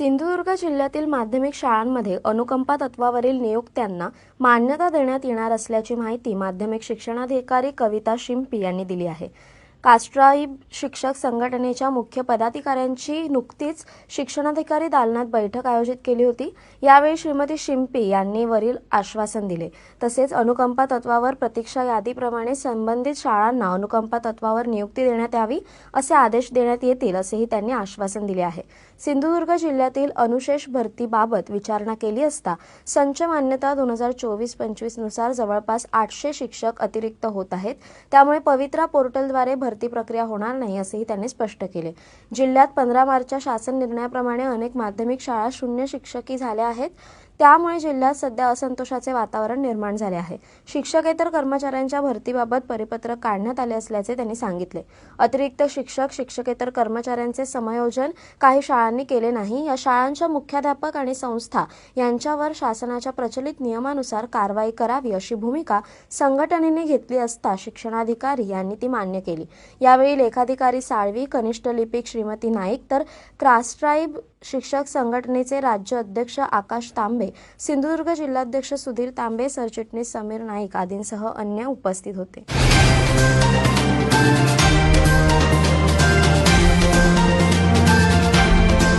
सिंधुदुर्ग जिल्ह्यातील माध्यमिक शाळांमध्ये अनुकंपा तत्वावरील नियुक्त्यांना मान्यता देण्यात येणार असल्याची माहिती माध्यमिक शिक्षणाधिकारी कविता शिंपी यांनी दिली आहे. कास्ट्राईब शिक्षक संघटनेच्या मुख्य पदाधिकाऱ्यांची नुकतीच शिक्षणाधिकारी दालनात बैठक आयोजित केली होती. यावेळी श्रीमती शिंपी यांनी वरील आश्वासन दिले. तसेच अनुकंपा तत्वावर प्रतीक्षा यादीप्रमाणे संबंधित शाळांना अनुकंपा तत्वावर नियुक्ती देण्यात यावी असे आदेश देण्यात येतील असेही त्यांनी आश्वासन दिले आहे. सिंधुदुर्ग जिल्ह्यातील अनुशेष भरतीबाबत विचारणा केली असता संच मान्यता दोन हजार चोवीस पंचवीसनुसार जवळपास आठशे शिक्षक अतिरिक्त होत आहेत. त्यामुळे पवित्रा पोर्टलद्वारे भरती प्रक्रिया होणार नाही असेही त्यांनी स्पष्ट केले. जिल्ह्यात पंधरा मार्चच्या शासन निर्णयाप्रमाणे अनेक माध्यमिक शाळा शून्य शिक्षकी झाल्या आहेत. त्यामुळे जिल्ह्यात सध्या असंतोषाचे वातावरण निर्माण झाले आहे. शिक्षकेतर कर्मचाऱ्यांच्या भरतीबाबत परिपत्रक काढण्यात आले असल्याचे त्यांनी सांगितले. अतिरिक्त शिक्षक शिक्षकेतर कर्मचाऱ्यांचे समायोजन काही शाळांनी केले नाही. या शाळांच्या मुख्याध्यापक आणि संस्था यांच्यावर शासनाच्या प्रचलित नियमानुसार कारवाई करावी अशी भूमिका संघटनेने घेतली असता शिक्षणाधिकारी यांनी ती मान्य केली. यावेळी लेखाधिकारी साळवी कनिष्ठ लिपिक श्रीमती नाईक तर क्रास्ट्राईब शिक्षक संघटनेचे राज्य अध्यक्ष आकाश तांबे सिंधुदुर्ग जिल्हाध्यक्ष सुधीर तांबे सरचिटणीस समीर नाईक आदींसह अन्य उपस्थित होते.